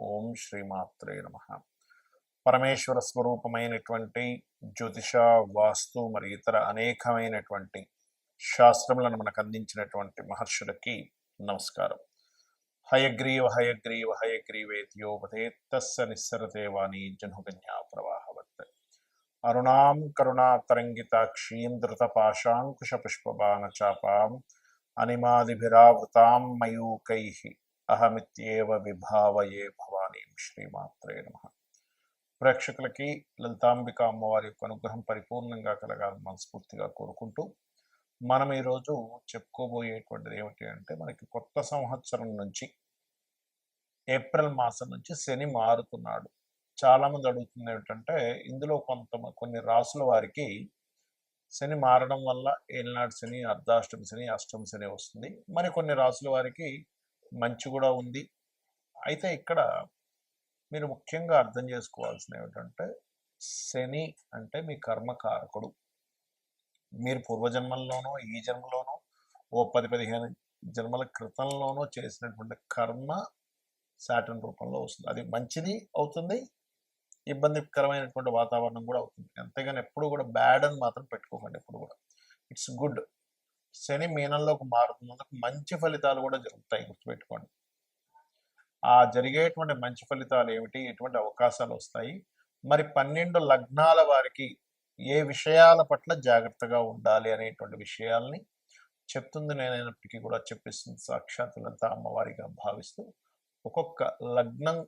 ఓం శ్రీమాత్రే నమ. పరమేశ్వర స్వరూపమైనటువంటి జ్యోతిష వాస్తు మరి ఇతర అనేకమైనటువంటి శాస్త్రములను మనకు అందించినటువంటి మహర్షులకి నమస్కారం. హయగ్రీవ హయగ్రీవ హయగ్రీవేత్యోపతే తస్స నిస్సరతే వాణి జనుగన్యా ప్రవాహవత్. అరుణాం కరుణాతరంగితాక్షీం ధృతపాశాంకుశపుష్పబాణచాపాం అనిమాదిభిరావృతాం మయూకై. అహమిత్యేవ విభావయే భవానీం శ్రీమాత్రే నమ. ప్రేక్షకులకి లలితాంబిక అమ్మవారి యొక్క అనుగ్రహం పరిపూర్ణంగా కలగాలని మనస్ఫూర్తిగా కోరుకుంటూ మనం ఈరోజు చెప్పుకోబోయేటువంటిది ఏమిటి అంటే మనకి కొత్త సంవత్సరం నుంచి ఏప్రిల్ మాసం నుంచి శని మారుతున్నాడు. చాలామంది అడుగుతుంది ఏమిటంటే ఇందులో కొంత కొన్ని రాసుల వారికి శని మారడం వల్ల ఏలినాడు శని అర్ధాష్టమి శని అష్టమి శని వస్తుంది. మరి కొన్ని రాసుల వారికి మంచి కూడా ఉంది. అయితే ఇక్కడ మీరు ముఖ్యంగా అర్థం చేసుకోవాల్సిన ఏమిటంటే శని అంటే మీ కర్మకారకుడు మీరు పూర్వజన్మల్లోనో ఈ జన్మలోనో ఓ పది పదిహేను జన్మల క్రితంలోనో చేసినటువంటి కర్మ శాటన్ రూపంలో వస్తుంది. అది మంచిది అవుతుంది ఇబ్బందికరమైనటువంటి వాతావరణం కూడా అవుతుంది. అంతేగాని ఎప్పుడు కూడా బ్యాడ్ అని మాత్రం పెట్టుకోకండి ఎప్పుడు కూడా. ఇట్స్ గుడ్ శని మీనంలోకి మారుతున్నందుకు మంచి ఫలితాలు కూడా జరుగుతాయి గుర్తుపెట్టుకోండి. ఆ జరిగేటువంటి మంచి ఫలితాలు ఏమిటి? ఎటువంటి అవకాశాలు వస్తాయి? మరి పన్నెండు లగ్నాల వారికి ఏ విషయాల పట్ల జాగ్రత్తగా ఉండాలి అనేటువంటి విషయాల్ని చెప్తుంది. నేనైనప్పటికీ కూడా చెప్పిస్తుంది సాక్షాత్తులంతా అమ్మవారిగా భావిస్తూ. ఒక్కొక్క లగ్నం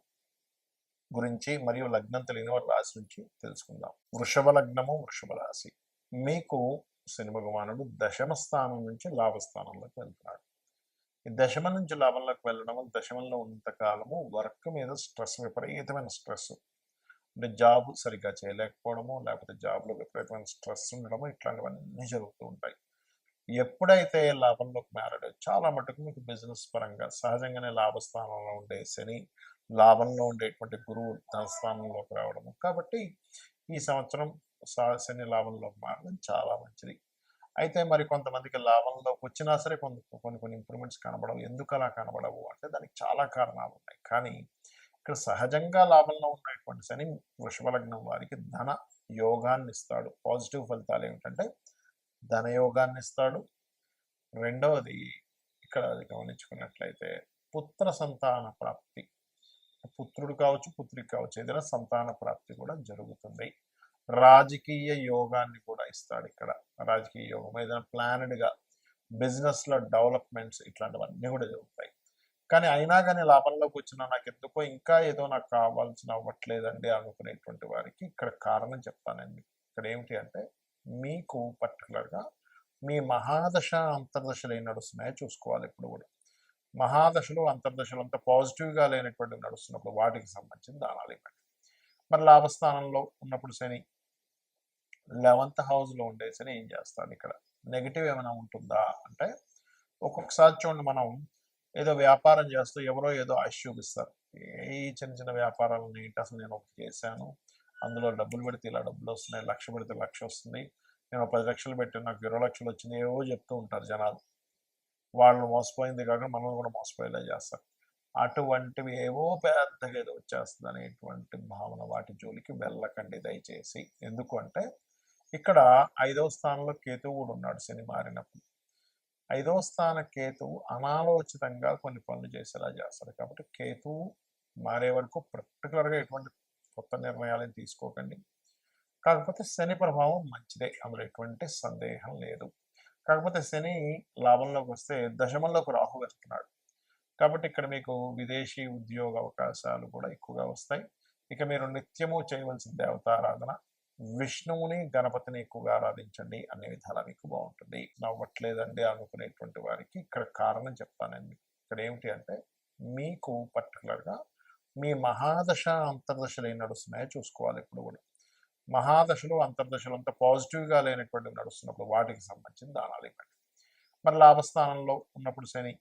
గురించి మరియు లగ్నం తెలియని వారి రాశి నుంచి తెలుసుకుందాం. వృషభ లగ్నము వృషభ రాశి. మీకు శని భగవానుడు దశమ స్థానం నుంచి లాభస్థానంలోకి వెళ్తున్నాడు. ఈ దశమ నుంచి లాభంలోకి వెళ్ళడం వల్ల దశమంలో ఉన్నంత కాలము వర్క్ మీద స్ట్రెస్ విపరీతమైన స్ట్రెస్. అంటే జాబ్ సరిగ్గా చేయలేకపోవడము లేకపోతే జాబ్లో విపరీతమైన స్ట్రెస్ ఉండడము ఇట్లాంటివన్నీ జరుగుతూ ఉంటాయి. ఎప్పుడైతే లాభంలోకి మారాడో చాలా మటుకు మీకు బిజినెస్ పరంగా సహజంగానే లాభస్థానంలో ఉండే శని లాభంలో ఉండేటువంటి గురువు ధనస్థానంలోకి రావడము. కాబట్టి ఈ సంవత్సరం శని లాభంలోకి మారడం చాలా మంచిది. అయితే మరి కొంతమందికి లాభంలోకి వచ్చినా సరే కొన్ని కొన్ని కొన్ని ఇంప్రూవ్మెంట్స్ కనబడవు. ఎందుకు అలా కనబడవు అంటే దానికి చాలా కారణాలు ఉన్నాయి. కానీ ఇక్కడ సహజంగా లాభంలో ఉన్నటువంటి శని వృషభ లగ్నం వారికి ధన యోగాన్ని ఇస్తాడు. పాజిటివ్ ఫలితాలు ఏమిటంటే ధన యోగాన్ని ఇస్తాడు. రెండవది ఇక్కడ అది గమనించుకున్నట్లయితే పుత్ర సంతాన ప్రాప్తి. పుత్రుడు కావచ్చు పుత్రిక కావచ్చు ఏదైనా సంతాన ప్రాప్తి కూడా జరుగుతుంది. రాజకీయ యోగాన్ని కూడా ఇస్తాడు ఇక్కడ. రాజకీయ యోగం. ఏదైనా ప్లానెడ్గా బిజినెస్లో డెవలప్మెంట్స్ ఇట్లాంటివన్నీ కూడా జరుగుతాయి. కానీ అయినా కానీ లాభంలోకి వచ్చిన నాకు ఎందుకో ఇంకా ఏదో నాకు కావాల్సిన అవ్వట్లేదండి అనుకునేటువంటి వారికి ఇక్కడ కారణం చెప్తానండి. ఇక్కడ ఏమిటి అంటే మీకు పర్టికులర్గా మీ మహాదశ అంతర్దశలు ఏం నడుస్తున్నాయో చూసుకోవాలి ఇప్పుడు కూడా. మహాదశలు అంతర్దశలు అంత పాజిటివ్గా లేనటువంటి నడుస్తున్నప్పుడు వాటికి సంబంధించిన దానాలు ఇవ్వండి. మరి లాభస్థానంలో ఉన్నప్పుడు శని లెవెంత్ హౌస్లో ఉండే ఏం చేస్తాను ఇక్కడ? నెగిటివ్ ఏమైనా ఉంటుందా? అంటే ఒక్కొక్కసారి చూడండి మనం ఏదో వ్యాపారం చేస్తూ ఎవరో ఏదో ఆశ చూపిస్తారు. ఈ చిన్న చిన్న వ్యాపారాలని ఏంటి అసలు నేను ఒకటి చేశాను? అందులో డబ్బులు పెడితే ఇలా డబ్బులు వస్తున్నాయి లక్ష పెడితే లక్ష వస్తుంది. నేను పది లక్షలు పెట్టి నాకు ఇరవై లక్షలు వచ్చింది ఏవో చెప్తూ ఉంటారు జనాలు. వాళ్ళు మోసపోయింది కాక మనం కూడా మోసపోయేలా చేస్తారు. అటువంటివి ఏవో పెద్దగా ఏదో వచ్చేస్తుంది అనేటువంటి భావన వాటి జోలికి వెళ్ళకండి దయచేసి. ఎందుకు అంటే ఇక్కడ ఐదవ స్థానంలో కేతువు కూడా ఉన్నాడు శని మారినప్పుడు. ఐదవ స్థాన కేతువు అనాలోచితంగా కొన్ని పనులు చేసేలా చేస్తాడు. కాబట్టి కేతువు మారే వరకు పర్టికులర్గా ఎటువంటి కొత్త నిర్ణయాలను తీసుకోకండి. కాకపోతే శని ప్రభావం మంచిదే. అందులో ఎటువంటి సందేహం లేదు. కాకపోతే శని లాభంలోకి వస్తే దశమంలోకి రాహు వెళ్తున్నాడు కాబట్టి ఇక్కడ మీకు విదేశీ ఉద్యోగ అవకాశాలు కూడా ఎక్కువగా వస్తాయి. ఇక మీరు నిత్యము చేయవలసిన దేవతారాధన విష్ణువుని గణపతిని ఎక్కువగా ఆరాధించండి. అన్ని విధాలా మీకు బాగుంటుంది. నవ్వట్లేదండి అనుకునేటువంటి వారికి ఇక్కడ కారణం చెప్తానండి. ఇక్కడ ఏమిటి అంటే మీకు పర్టికులర్గా మీ మహాదశ అంతర్దశలు ఏం నడుస్తున్నాయో చూసుకోవాలి ఇప్పుడు కూడా. మహాదశలు అంతర్దశలు అంత పాజిటివ్గా లేనటువంటి నడుస్తున్నప్పుడు వాటికి సంబంధించిన దానాలు ఇవ్వండి. మరి లాభస్థానంలో ఉన్నప్పుడు శని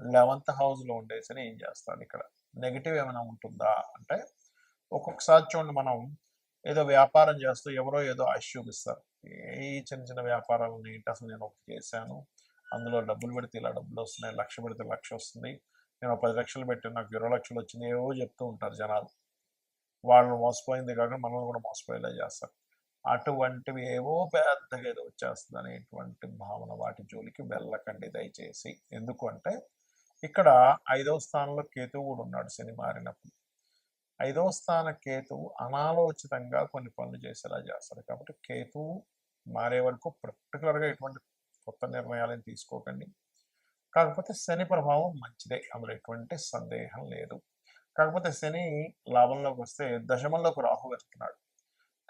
లెవెంత్ హౌస్లో ఉండే శని ఏం చేస్తాడు ఇక్కడ? నెగిటివ్ ఏమైనా ఉంటుందా? అంటే ఒక్కొక్కసారి చూడండి మనం ఏదో వ్యాపారం చేస్తూ ఎవరో ఏదో ఆశ చూపిస్తారు. ఈ చిన్న చిన్న వ్యాపారాలని అసలు నేను ఒకటి చేశాను. అందులో డబ్బులు పెడితే ఇలా డబ్బులు వస్తున్నాయి లక్ష పెడితే లక్ష వస్తుంది. నేను పది లక్షలు పెట్టి నాకు ఇరవై లక్షలు వచ్చింది ఏవో చెప్తూ ఉంటారు జనాలు. వాళ్ళు మోసపోయింది కాకుండా మనల్ని కూడా మోసపోయేలా చేస్తారు. అటువంటివి ఏవో పెద్దగా ఏదో వచ్చేస్తుంది అనేటువంటి భావన వాటి జోలికి వెళ్ళకండి దయచేసి. ఎందుకు అంటే ఇక్కడ ఐదవ స్థానంలో కేతువు కూడా ఉన్నాడు శని మారినప్పుడు. ఐదవ స్థాన కేతువు అనాలోచితంగా కొన్ని పనులు చేసేలా చేస్తాడు. కాబట్టి కేతువు మారే వరకు పర్టికులర్గా ఎటువంటి కొత్త నిర్ణయాలను తీసుకోకండి. కాకపోతే శని ప్రభావం మంచిదే. అందులో ఎటువంటి సందేహం లేదు. కాకపోతే శని లాభంలోకి వస్తే దశమంలోకి రాహు వెళ్తున్నాడు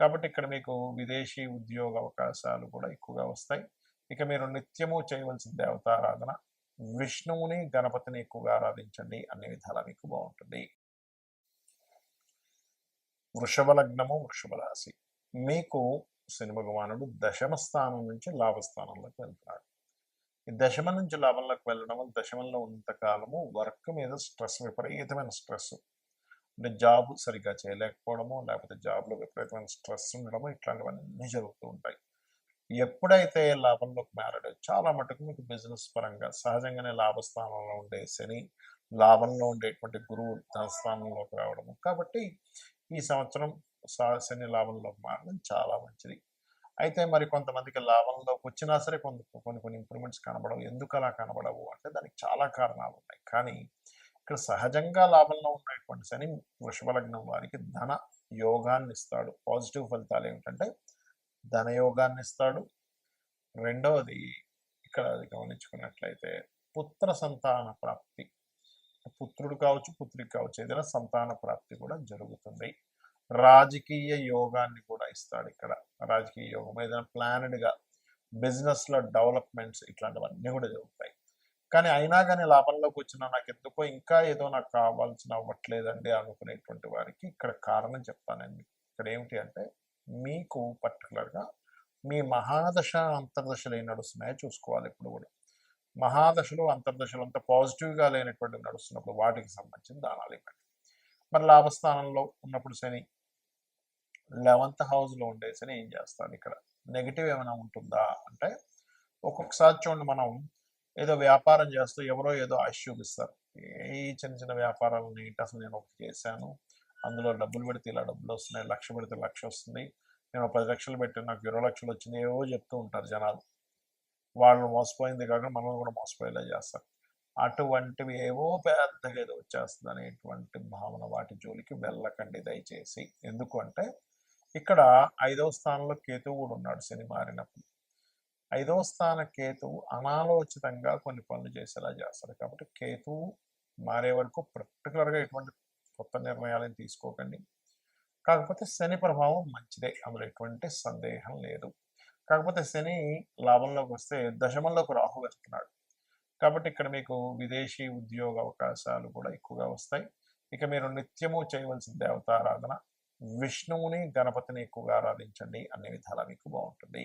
కాబట్టి ఇక్కడ మీకు విదేశీ ఉద్యోగ అవకాశాలు కూడా ఎక్కువగా వస్తాయి. ఇక మీరు నిత్యము చేయవలసిన దేవతారాధన విష్ణువుని గణపతిని ఎక్కువగా ఆరాధించండి. అన్ని విధాలా మీకు బాగుంటుంది. వృషభ లగ్నము వృషభ రాశి మీకు శని భగవానుడు దశమ స్థానం నుంచి లాభస్థానంలోకి వెళ్తున్నాడు. ఈ దశమ నుంచి లాభంలోకి వెళ్ళడం వల్ల దశమంలో ఉన్నంతకాలము వర్క్ మీద స్ట్రెస్ విపరీతమైన స్ట్రెస్. అంటే జాబ్ సరిగ్గా చేయలేకపోవడము లేకపోతే జాబ్లో విపరీతమైన స్ట్రెస్ ఉండడము ఇట్లాంటివన్నీ జరుగుతూ ఉంటాయి. ఎప్పుడైతే లాభంలోకి మారాడో చాలా మటుకు మీకు బిజినెస్ పరంగా సహజంగానే లాభస్థానంలో ఉండే శని లాభంలో ఉండేటువంటి గురువు ధనస్థానంలోకి రావడము. కాబట్టి ఈ సంవత్సరం శని లాభంలో మారడం చాలా మంచిది. అయితే మరి కొంతమందికి లాభంలోకి వచ్చినా సరే కొంత కొన్ని కొన్ని ఇంప్రూవ్మెంట్స్ కనబడవు. ఎందుకు అలా కనబడవు అంటే దానికి చాలా కారణాలు ఉన్నాయి. కానీ ఇక్కడ సహజంగా లాభంలో ఉన్నటువంటి శని వృషభ లగ్నం వారికి ధన యోగాన్ని ఇస్తాడు. పాజిటివ్ ఫలితాలు ఏమిటంటే ధన యోగాన్ని ఇస్తాడు. రెండవది ఇక్కడ గమనించుకున్నట్లయితే పుత్ర సంతాన ప్రాప్తి. పుత్రుడు కావచ్చు పుత్రికి కావచ్చు ఏదైనా సంతాన ప్రాప్తి కూడా జరుగుతుంది. రాజకీయ యోగాన్ని కూడా ఇస్తాడు ఇక్కడ. రాజకీయ యోగం ఏదైనా ప్లానెడ్గా బిజినెస్లో డెవలప్మెంట్స్ ఇట్లాంటివన్నీ కూడా జరుగుతాయి. కానీ అయినా కానీ లాభంలోకి వచ్చిన నాకు ఎందుకో ఇంకా ఏదో నాకు కావాల్సిన అవ్వట్లేదండి అనుకునేటువంటి వారికి ఇక్కడ కారణం చెప్తానండి. ఇక్కడ ఏమిటి అంటే మీకు పర్టికులర్గా మీ మహాదశ అంతర్దశలు ఏం నడుస్తున్నాయో చూసుకోవాలి ఇప్పుడు కూడా. మహాదశలు అంతర్దశలు అంత పాజిటివ్గా లేనటువంటి నడుస్తున్నప్పుడు వాటికి సంబంధించిన దానాలు ఇవ్వండి. మరి లాభస్థానంలో ఉన్నప్పుడు శని లెవెంత్ హౌస్లో ఉండే శని ఏం చేస్తాను ఇక్కడ? నెగిటివ్ ఏమైనా ఉంటుందా? అంటే ఒక్కొక్కసారి చూడండి మనం ఏదో వ్యాపారం చేస్తూ ఎవరో ఏదో ఆశ చూపిస్తారు. ఈ చిన్న చిన్న వ్యాపారాలని అసలు నేను ఒకటి చేశాను. అందులో డబ్బులు పెడితే ఇలా డబ్బులు వస్తున్నాయి లక్ష పెడితే లక్ష వస్తుంది. నేను పది లక్షలు పెట్టి నాకు ఇరవై లక్షలు వచ్చింది ఏవో చెప్తూ ఉంటారు జనాలు. వాళ్ళు మోసపోయింది కాకుండా మనల్ని కూడా మోసపోయేలా చేస్తారు. అటువంటివి ఏవో పెద్దగా ఏదో వచ్చేస్తుంది అనేటువంటి భావన వాటి జోలికి వెళ్ళకండి దయచేసి. ఎందుకంటే ఇక్కడ ఐదవ స్థానంలో కేతువు కూడా ఉన్నాడు శని మారినప్పుడు. ఐదవ స్థాన కేతువు అనాలోచితంగా కొన్ని పనులు చేసేలా చేస్తాడు. కాబట్టి కేతువు మారే వరకు పర్టికులర్గా ఎటువంటి కొత్త నిర్ణయాలను తీసుకోకండి. కాకపోతే శని ప్రభావం మంచిదే. అందులో ఎటువంటి సందేహం లేదు. కాకపోతే శని లాభంలోకి వస్తే దశమంలోకి రాహు వస్తున్నాడు కాబట్టి ఇక్కడ మీకు విదేశీ ఉద్యోగ అవకాశాలు కూడా ఎక్కువగా వస్తాయి. ఇక మీరు నిత్యము చేయవలసిన దేవతారాధన విష్ణువుని గణపతిని ఎక్కువగా ఆరాధించండి. అన్ని విధాలా మీకు బాగుంటుంది.